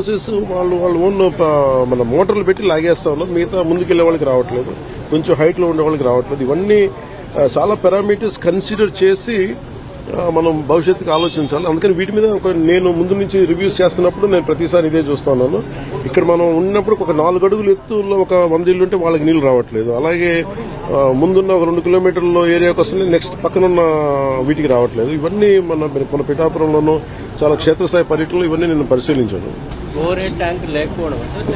Process వాళ్ళు వాళ్ళు own మన మోటార్లు పెట్టి లాగేస్తా ఉన్నారు. మిగతా ముందుకెళ్ళే వాళ్ళకి రావట్లేదు. కొంచెం హైట్లో ఉండే వాళ్ళకి రావట్లేదు. ఇవన్నీ చాలా పారామీటర్స్ కన్సిడర్ చేసి మనం భవిష్యత్తుకు ఆలోచించాలి. అందుకని వీటి మీద ఒక నేను ముందు నుంచి రివ్యూస్ చేస్తున్నప్పుడు నేను ప్రతిసారి ఇదే చూస్తున్నాను ఇక్కడ మనం ఉన్నప్పుడు ఒక నాలుగు అడుగులు ఎత్తులో ఒక వంద ఇల్లు ఉంటే వాళ్ళకి నీళ్ళు రావట్లేదు. అలాగే ముందున్న ఒక రెండు కిలోమీటర్ల ఏరియాకి వస్తుంది నెక్స్ట్ పక్కనున్న వీటికి రావట్లేదు. ఇవన్నీ మన మన పిఠాపురంలోనూ చాలా క్షేత్రస్థాయి పర్యటనలు ఇవన్నీ నేను పరిశీలించాను. Over head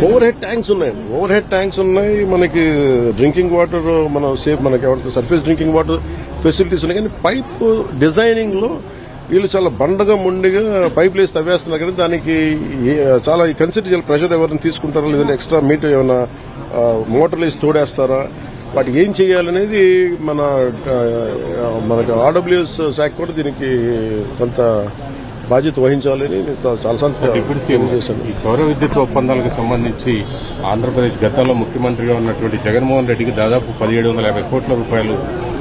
over head tanks ఉన్నాయి. ఓవర్ హెడ్ ట్యాంక్స్ ఉన్నాయి. మనకి డ్రింకింగ్ వాటర్ మన సేఫ్ మనకి ఎవరైతే సర్ఫేస్ డ్రింకింగ్ వాటర్ ఫెసిలిటీస్ ఉన్నాయి. కానీ పైప్ డిజైనింగ్లో వీళ్ళు చాలా బండగా మొండిగా పైప్ లేసి తవ్వేస్తున్నారు. కానీ దానికి ఏ- చాలా కన్సిడర్ చేయాలి ప్రెషర్ ఎవరైనా తీసుకుంటారా లేదంటే ఎక్స్ట్రా మీటర్ ఏమైనా మోటార్లు వేసి తోడేస్తారా? వాటి ఏం చేయాలనేది మన మనకు మనకి ఆర్డబ్ల్యూఎస్ శాఖ కూడా దీనికి కొంత బాధ్యత వహించాలని చాలాసార్లు చేశాను. ఈ సౌర విద్యుత్ ఒప్పందాలకు సంబంధించి ఆంధ్రప్రదేశ్ గతంలో ముఖ్యమంత్రిగా ఉన్నటువంటి జగన్మోహన్ రెడ్డికి దాదాపు పదిహేడు వందల యాభై కోట్ల రూపాయలు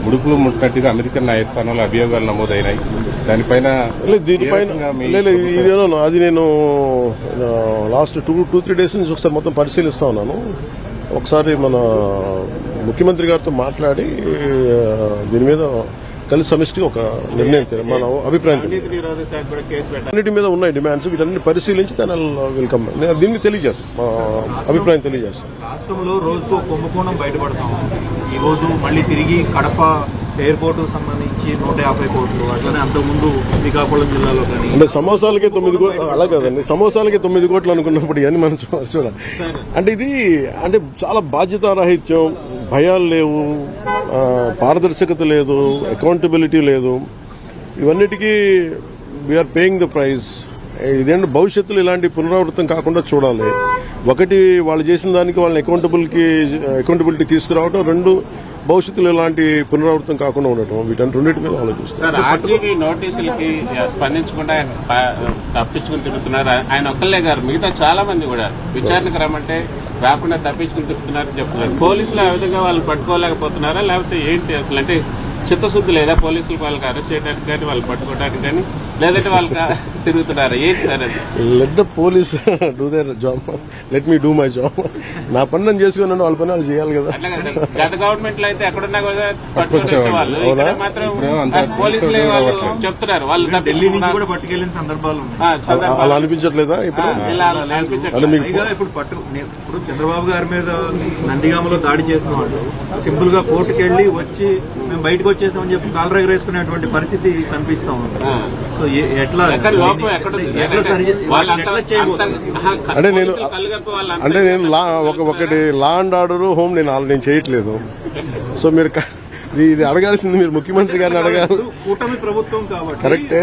ముడుపులు ముట్టినట్టుగా అమెరికన్ న్యాయస్థానంలో అభియోగాలు నమోదైనాయి. దానిపైన లేదు దీనిపైన ఇదేనో అది నేను last two two three days నుంచి ఒకసారి మొత్తం పరిశీలిస్తా ఉన్నాను. ఒకసారి మన ముఖ్యమంత్రి గారితో మాట్లాడి దీని మీద కలిసి సమిష్టిగా ఒక నిర్ణయం మన అభిప్రాయం. అన్నిటి మీద ఉన్నాయి డిమాండ్స్ వీటన్ని పరిశీలించి దాని వెల్కమ్ నేను దీన్ని తెలియజేస్తాను. మా అభిప్రాయం తెలియజేస్తాను. రాష్ట్రంలో రోజుకు కుంభకోణం బయటపడతాం. ఈ రోజు మళ్ళీ తిరిగి కడప ఎయిర్పోర్ట్ సంబంధించి నూట యాభై కోట్లు అట్లనే అంతకుముందు శ్రీకాకుళం జిల్లాలో కానీ అంటే సమోసాలకే తొమ్మిది కోట్లు అలా కాదండి. సమోసాలకే తొమ్మిది కోట్లు అనుకున్నప్పుడు ఇవన్నీ మనం చూడాలి. అంటే ఇది అంటే చాలా బాధ్యతారాహిత్యం భయాలు లేవు పారదర్శకత లేదు అకౌంటబిలిటీ లేదు. ఇవన్నిటికీ వీఆర్ పేయింగ్ ద ప్రైజ్ ఇదేంటి భవిష్యత్తులో ఇలాంటి పునరావృతం కాకుండా చూడాలి. ఒకటి వాళ్ళు చేసిన దానికి వాళ్ళని అకౌంటబుల్కి అకౌంటబిలిటీ తీసుకురావడం రెండు భవిష్యత్తులో ఇలాంటి పునరావృతం కాకుండా ఉండటం వీటన్ని రెండింటి మీద ఆలోచిస్తాం. నోటీసులకి స్పందించకుండా ఆయన ప- తప్పించుకుని తిరుగుతున్నారు. ఆయన ఒక్కళ్ళే గారు మిగతా చాలా మంది కూడా. విచారణకు రమ్మంటే రాకుండా తప్పించుకుని తిరుగుతున్నారని చెప్తున్నారు. పోలీసులు ఆ విధంగా వాళ్ళు పట్టుకోలేకపోతున్నారా? లేకపోతే ఏంటి అసలు? అంటే చిత్తశుద్ధి లేదా పోలీసులు వాళ్ళకి అరెస్ట్ చేయడానికి కానీ వాళ్ళు పట్టుకోవడానికి కానీ లేదంటే వాళ్ళకి తిరుగుతున్నారా? ఏంటి sir let the police do their job. Let me do my job. నా పని నేను చేసుకున్నాను వాళ్ళ పని వాళ్ళు చేయాలి కదా. గత గవర్నమెంట్లో అయితే ఎక్కడున్నా కూడా పట్టుకొని? మాత్రం పోలీసులే వాళ్ళు చెప్తున్నారు. వాళ్ళు ఢిల్లీ నుంచి. కూడా పట్టుకెళ్ళిన సందర్భాలు ఉన్నాయి. ఆ, అలా- అనిపించట్లేదా ఇప్పుడు? ఇప్పుడు పట్టు ఇప్పుడు చంద్రబాబు గారి మీద నందిగామలో దాడి చేసిన వాళ్ళు సింపుల్గా కోర్టుకు వెళ్ళి వచ్చి మేము బయటకు వచ్చేసామని చెప్పి కాలర్ ఎగరేసుకునేటువంటి పరిస్థితి కనిపిస్తా ఉంది. ఆ. సో ఎట్లా అంటే నేను అంటే నేను లా ఒక ఒకటి లా అండ్ ఆర్డర్ హోమ్ నేను ఆల్- నేను చేయట్లేదు. సో మీరు ఇది ఇది అడగాల్సింది మీరు ముఖ్యమంత్రి గారిని అడగాలి. కూటమి ప్రభుత్వం కాబట్టి కరెక్టే.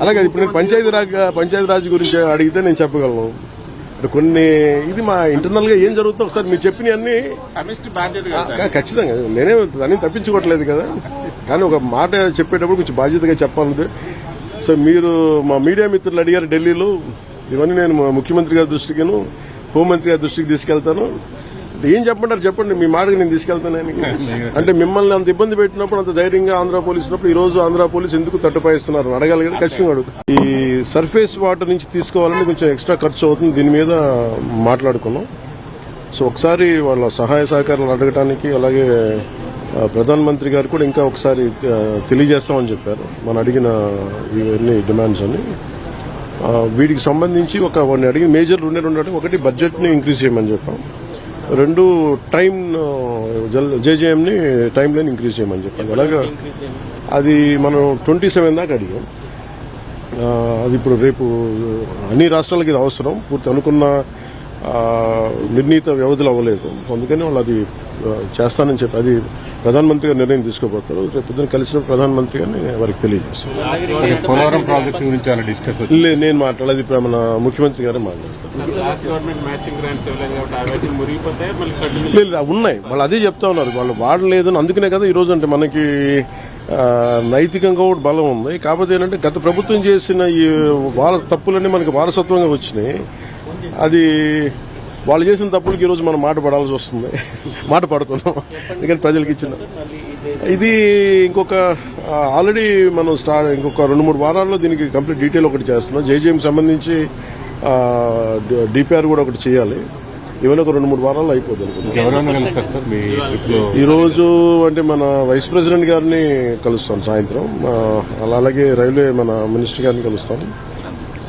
అలాగే ఇప్పుడు నేను పంచాయతీ రాజ్ పంచాయతీ రాజ్ గురించి అడిగితే నేను చెప్పగలను. ఇప్పుడు కొన్ని ఇది మా ఇంటర్నల్గా ఏం జరుగుతుందో ఒకసారి మీరు చెప్పిన అన్ని ఖచ్చితంగా. నేనే దాన్ని తప్పించుకోవట్లేదు కదా. కానీ ఒక మాట చెప్పేటప్పుడు కొంచెం బాధ్యతగా చెప్పాలి సో మీరు మా మీడియా మిత్రులు అడిగారు ఢిల్లీలో. ఇవన్నీ నేను ముఖ్యమంత్రి గారి దృష్టికిను హోంమంత్రి గారి దృష్టికి తీసుకెళ్తాను. ఏం చెప్పమంటారు చెప్పండి మీ మాటకి నేను తీసుకెళ్తాను అంటే మిమ్మల్ని అంత ఇబ్బంది పెట్టినప్పుడు అంత ధైర్యంగా ఆంధ్ర పోలీస్ ఉన్నప్పుడు ఈ రోజు ఆంధ్ర పోలీస్ ఎందుకు తట్టుపాయిస్తున్నారు? అడగాలి కదా ఖచ్చితంగా అడుగుతా. ఈ సర్ఫేస్ వాటర్ నుంచి తీసుకోవాలంటే కొంచెం ఎక్స్ట్రా ఖర్చు అవుతుంది. దీని మీద మాట్లాడుకున్నాం. సో ఒకసారి వాళ్ళ సహాయ సహకారాలు అడగటానికి అలాగే ప్రధానమంత్రి గారు కూడా ఇంకా ఒకసారి తెలియజేస్తామని చెప్పారు. మనం అడిగిన ఇవన్నీ డిమాండ్స్ అని వీటికి సంబంధించి ఒక వాడిని అడిగిన మేజర్ రెండే రెండు ఒకటి బడ్జెట్ని ఇంక్రీజ్ చేయమని చెప్పాం. రెండు టైం జేజేఎం ని టైం లైన్ ఇంక్రీజ్ చేయమని చెప్పాం. అలాగా అది మనం ట్వంటీ సెవెన్ దాకా అడిగాం. అది ఇప్పుడు రేపు అన్ని రాష్ట్రాలకి ఇది అవసరం. పూర్తి అనుకున్న నిర్ణీత వ్యవధులు అవ్వలేదు. అందుకని వాళ్ళు అది చేస్తానని చెప్పి అది ప్రధానమంత్రి గారు నిర్ణయం తీసుకోబోతారు రేపు పొద్దున కలిసిన ప్రధానమంత్రి గారిని వారికి తెలియజేస్తాను. లేదు నేను మాట్లాడేది ఇప్పుడు మన ముఖ్యమంత్రి గారే కంటిన్యూ లేదు లేదు, ఉన్నాయి. వాళ్ళు అదే చెప్తా ఉన్నారు. వాళ్ళు వాడలేదు అని అందుకనే కదా ఈ రోజు అంటే మనకి ఆ, నైతికంగా కూడా బలం ఉంది. కాకపోతే ఏంటంటే గత ప్రభుత్వం చేసిన ఈ వార తప్పులన్నీ మనకి వారసత్వంగా వచ్చినాయి. అది వాళ్ళు చేసిన తప్పులకి ఈ రోజు మనం మాట పడాల్సి వస్తుంది. మాట పడుతున్నాం. ఎందుకని ప్రజలకు ఇచ్చిన ఇది ఇంకొక ఆల్రెడీ మనం స్టార్ట్ ఇంకొక రెండు మూడు వారాల్లో దీనికి కంప్లీట్ డీటెయిల్ ఒకటి చేస్తున్నాం. జేజేఎం సంబంధించి డిపిఆర్ కూడా ఒకటి చేయాలి. ఇవన్నీ ఒక రెండు మూడు వారాల్లో అయిపోతుంది అనుకుంటున్నాను ఎవరైనా కలిసారు సార్ మీ ట్రిప్లో ఈ రోజు అంటే మన వైస్ ప్రెసిడెంట్ గారిని కలుస్తాం సాయంత్రం. అలాగే రైల్వే మన మినిస్టర్ గారిని కలుస్తాం.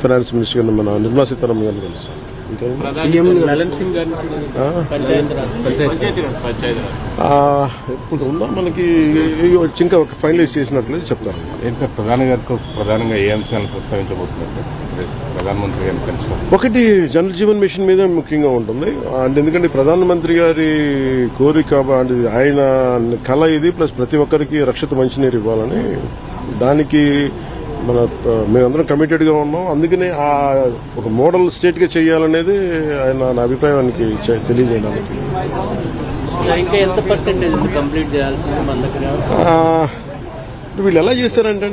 ఫైనాన్స్ మినిస్టర్ గారిని మన నిర్మలా సీతారామన్ గారిని కలుస్తాం. ఇంకా లలన్ సింగ్ గారిని ఆ? పంచాయత్ రాజ్ పంచాయతీ రాజ్ పంచాయతీ రాజ్ ఆ, ఇప్పుడు ఉందా? మనకి ఇంకా ఫైనలైజ్ చేసినట్లయితే చెప్తారు. ఏంటి సార్ ప్రధాని గారితో ప్రధానంగా ఏ అంశాలను ప్రస్తావించబోతున్నారు సార్? ప్రధానమంత్రి గారిని కలిసినప్పుడు ఒకటి జనరల్ జీవన్ మిషన్ మీద ముఖ్యంగా ఉంటుంది. అంటే ఎందుకంటే ప్రధానమంత్రి గారి కోరిక అంటే ఆయన కళ ఇది ప్లస్ ప్రతి ఒక్కరికి రక్షిత మంచినీరు ఇవ్వాలని దానికి మన మేమందరం కమిటెడ్గా ఉన్నాం. అందుకనే ఆ ఒక మోడల్ స్టేట్గా చేయాలనేది ఆయన నా అభిప్రాయానికి తెలియజేయడానికి. వీళ్ళు ఎలా చేశారంటే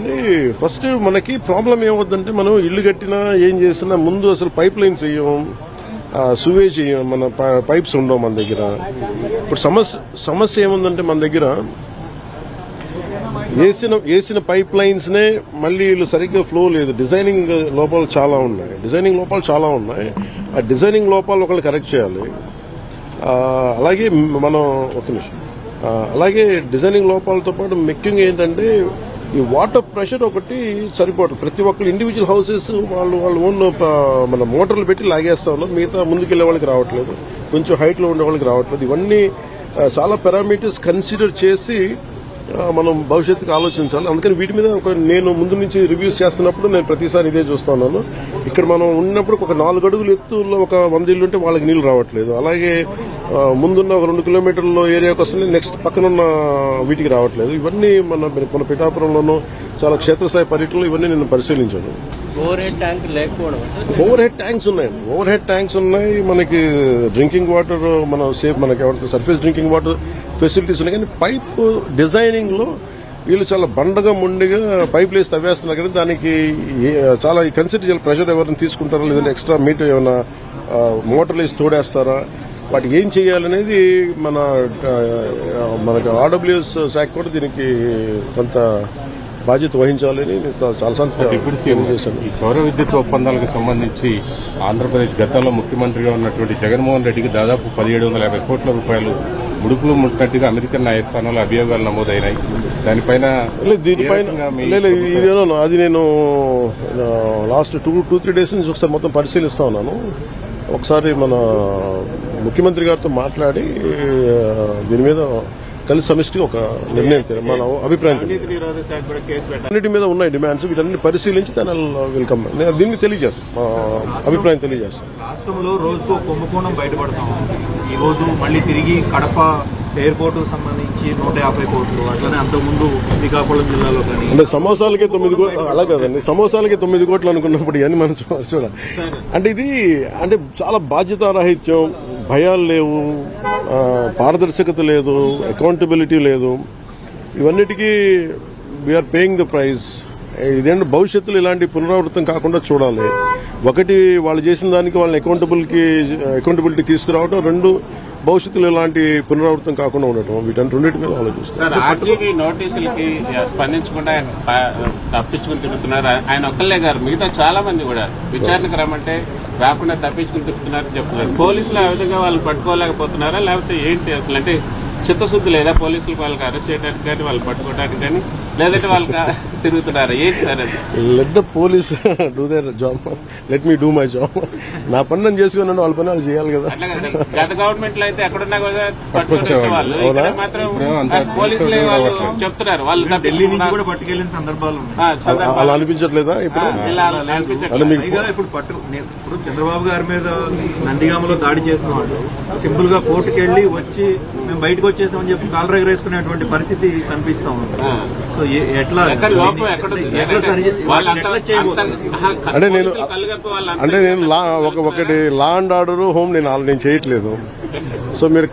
ఫస్ట్ మనకి ప్రాబ్లం ఏమవుద్దంటే మనం ఇల్లు కట్టినా ఏం చేసినా ముందు అసలు పైప్ లైన్స్ వేయం సువేజ్ మన పైప్స్ ఉండవు మన దగ్గర. ఇప్పుడు సమస్య సమస్య ఏముందంటే మన దగ్గర వేసిన వేసిన పైప్ లైన్స్ నే మళ్ళీ వీళ్ళు సరిగ్గా ఫ్లో లేదు. డిజైనింగ్ లోపాలు చాలా ఉన్నాయి. డిజైనింగ్ లోపాలు చాలా ఉన్నాయి. ఆ డిజైనింగ్ లోపాలు ఒకళ్ళు కరెక్ట్ చేయాలి. అలాగే మనం ఒక నిమిషం. అలాగే డిజైనింగ్ లోపాలతో పాటు ముఖ్యంగా ఏంటంటే ఈ వాటర్ ప్రెషర్ ఒకటి సరిపోవటం. ప్రతి ఒక్కరు ఇండివిజువల్ హౌసెస్ వాళ్ళు వాళ్ళు ఓన్ మన మోటార్లు పెట్టి లాగేస్తా ఉన్నారు. మిగతా ముందుకెళ్ళే వాళ్ళకి రావట్లేదు. కొంచెం హైట్లో ఉండే వాళ్ళకి రావట్లేదు. ఇవన్నీ చాలా పారామీటర్స్ కన్సిడర్ చేసి మనం భవిష్యత్తుకు ఆలోచించాలి. అందుకని వీటి మీద ఒక నేను ముందు నుంచి రివ్యూస్ చేస్తున్నప్పుడు నేను ప్రతిసారి ఇదే చూస్తా ఉన్నాను. ఇక్కడ మనం ఉన్నప్పుడు ఒక నాలుగు అడుగులు ఎత్తులో ఒక వంద ఇల్లు ఉంటే వాళ్ళకి నీళ్ళు రావట్లేదు. అలాగే ముందున్న ఒక రెండు కిలోమీటర్ల ఏరియాకి వస్తుంది నెక్స్ట్ పక్కనున్న వీటికి రావట్లేదు. ఇవన్నీ మన మన పిఠాపురంలోనూ చాలా క్షేత్రస్థాయి పర్యటనలు ఇవన్నీ నేను పరిశీలించాను. ఓవర్ హెడ్ ట్యాంక్ లేకపోవడం సార్? ఓవర్ హెడ్ ట్యాంక్స్ ఉన్నాయి. ఓవర్ హెడ్ ట్యాంక్స్ ఉన్నాయి. మనకి డ్రింకింగ్ వాటర్ మన సేఫ్ మనకి ఎవరైతే సర్ఫేస్ డ్రింకింగ్ వాటర్ ఫెసిలిటీస్ ఉన్నాయి. కానీ పైప్ డిజైనింగ్లో వీళ్ళు చాలా బండగా ముండిగా పైప్ వేసి తవ్వేస్తున్నారు. కానీ దానికి చాలా కన్సిడర్ చేయాలి ప్రెషర్ ఎవరైనా తీసుకుంటారా? లేదంటే ఎక్స్ట్రా మీటర్ ఏమైనా మోటార్లు వేసి తోడేస్తారా? వాటి ఏం చేయాలనేది మన మనకి ఆర్డబ్ల్యూఎస్ శాఖ కూడా దీనికి కొంత బాధ్యత వహించాలని చాలా ఈ సౌర విద్యుత్ ఒప్పందాలకు సంబంధించి ఆంధ్రప్రదేశ్ గతంలో ముఖ్యమంత్రిగా ఉన్నటువంటి జగన్మోహన్ రెడ్డికి దాదాపు పదిహేడు వందల యాభై కోట్ల రూపాయలు ముడుపులు ముట్టినట్టుగా అమెరికన్ న్యాయస్థానంలో అభియోగాలు నమోదైనాయి. దానిపైన లేదు దీనిపైన ఇదేనో అది నేను last two two three days నుంచి ఒకసారి మొత్తం పరిశీలిస్తా ఉన్నాను. ఒకసారి మన ముఖ్యమంత్రి గారితో మాట్లాడి దీని మీద కలిసి సమిష్టి ఒక నిర్ణయం మన అభిప్రాయం అన్నిటి మీద ఉన్నాయి డిమాండ్స్ వీటన్ని పరిశీలించి దాని వెల్కమ్. నేను దీన్ని తెలియజేస్తాను. మా అభిప్రాయం తెలియజేస్తాను. రాష్ట్రంలో రోజుకు ఒక కుంభకోణం బయటపడతాం. ఈ రోజు మళ్ళీ తిరిగి కడప ఎయిర్పోర్ట్ సంబంధించి నూట యాభై కోట్లు అట్లనే అంతకుముందు శ్రీకాకుళం జిల్లాలో కానీ అంటే సమోసాలకే తొమ్మిది కోట్లు అలా కదండి సమోసాలకే తొమ్మిది కోట్లు అనుకున్నప్పుడు ఇవన్నీ మనం చూడాలి. అంటే ఇది అంటే చాలా బాధ్యతారాహిత్యం భయాలు లేవు పారదర్శకత లేదు అకౌంటబిలిటీ లేదు. ఇవన్నిటికీ వీఆర్ పేయింగ్ ద ప్రైజ్ ఇదేంటి భవిష్యత్తులో ఇలాంటి పునరావృతం కాకుండా చూడాలి. ఒకటి వాళ్ళు చేసిన దానికి వాళ్ళని అకౌంటబుల్కి అకౌంటబిలిటీ తీసుకురావడం రెండు భవిష్యత్తులో ఇలాంటి పునరావృతం కాకుండా ఉండటం వీటన్ని రెండింటి మీద ఆలోచిస్తాం. నోటీసులకి స్పందించకుండా ఆయన ప- తప్పించుకుని తిరుగుతున్నారు. ఆయన ఒక్కళ్ళే గారు మిగతా చాలా మంది కూడా విచారణకు రమ్మంటే రాకుండా తప్పించుకుని తిరుగుతున్నారని చెప్తున్నారు. పోలీసులు ఆ విధంగా వాళ్ళు పట్టుకోలేకపోతున్నారా? లేకపోతే ఏంటి అసలు? అంటే చిత్తశుద్ధి లేదా పోలీసులకు వాళ్ళకి అరెస్ట్ చేయడానికి కానీ వాళ్ళు పట్టుకోవడానికి కానీ లేదంటే వాళ్ళకి తిరుగుతున్నారా. ఏంటి సార్ అది? Let the police do their job let me do my job నా పని నేను చేసుకున్నాను వాళ్ళ పని వాళ్ళు చేయాలి కదా. గత గవర్నమెంట్లో అయితే ఎక్కడున్నా కూడా పట్టుకొని? ఇక్కడ మాత్రం పోలీసులే వాళ్ళు చెప్తున్నారు. వాళ్ళు ఢిల్లీ నుంచి. కూడా పట్టుకెళ్ళిన సందర్భాలు ఉన్నాయి. ఆ, అలా- అనిపించట్లేదా ఇప్పుడు? ఇప్పుడు పట్టు ఇప్పుడు చంద్రబాబు గారి మీద నందిగామలో దాడి చేసిన వాళ్ళు సింపుల్గా కోర్టుకు వెళ్ళి వచ్చి మేము బయటకు వచ్చేసామని చెప్పి కాలర్ ఎగరేసుకునేటువంటి పరిస్థితి కనిపిస్తా ఉంది. సో ఎట్లా అంటే నేను అంటే నేను లా ఒక ఒకటి లా అండ్ ఆర్డర్ హోమ్ నేను నేను చేయట్లేదు. సో మీరు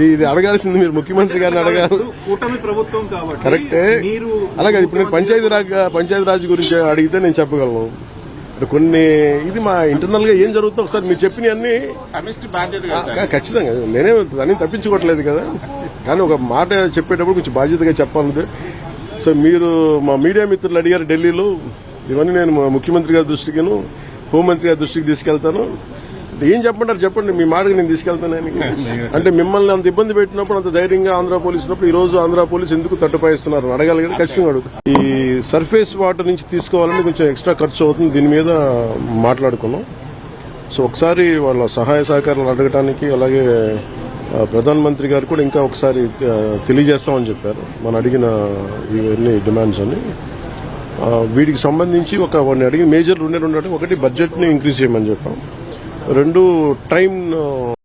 ఇది- అడగాల్సింది మీరు ముఖ్యమంత్రి గారిని అడగాలి. ఇప్పుడు కూటమి ప్రభుత్వం కాబట్టి కరెక్టే. మీరు అలాగే ఇప్పుడు నేను పంచాయతీ రాజ్ పంచాయతీ రాజ్ గురించి అడిగితే నేను చెప్పగలను. కొన్ని ఇది మా ఇంటర్నల్గా ఏం జరుగుతుందో ఒకసారి మీరు చెప్పిన అన్ని. ఖచ్చితంగా. నేనే దాన్ని తప్పించుకోవట్లేదు కదా. కానీ ఒక మాట చెప్పేటప్పుడు కొంచెం బాధ్యతగా చెప్పాలి సో మీరు మా మీడియా మిత్రులు అడిగారు ఢిల్లీలో. ఇవన్నీ నేను ముఖ్యమంత్రి గారి దృష్టికిను హోంమంత్రి గారి దృష్టికి తీసుకెళ్తాను. ఏం చెప్పంటారు చెప్పండి. మీ మాటకి నేను తీసుకెళ్తాను. అంటే మిమ్మల్ని అంత ఇబ్బంది పెట్టినప్పుడు అంత ధైర్యంగా ఆంధ్ర పోలీసు ఉన్నప్పుడు ఈ రోజు ఆంధ్ర పోలీసు ఎందుకు తట్టుపాయిస్తున్నారు అడగాలి కదా ఖచ్చితంగా అడుగుతా ఈ సర్ఫేస్ వాటర్ నుంచి తీసుకోవాలంటే కొంచెం ఎక్స్ట్రా ఖర్చు అవుతుంది. దీని మీద మాట్లాడుకున్నాం. సో ఒకసారి వాళ్ళ సహాయ సహకారాలు అడగటానికి అలాగే ఆ, ప్రధాన మంత్రి గారు కూడా ఇంకా ఒకసారి తెలియజేస్తామని చెప్పారు. మనం అడిగిన ఇవన్నీ డిమాండ్స్ అని వీటికి సంబంధించి ఒక వాడిని అడిగి మేజర్ రెండే ఒకటి బడ్జెట్ని ఇంక్రీజ్ చేయమని చెప్పాం. రెండు టైం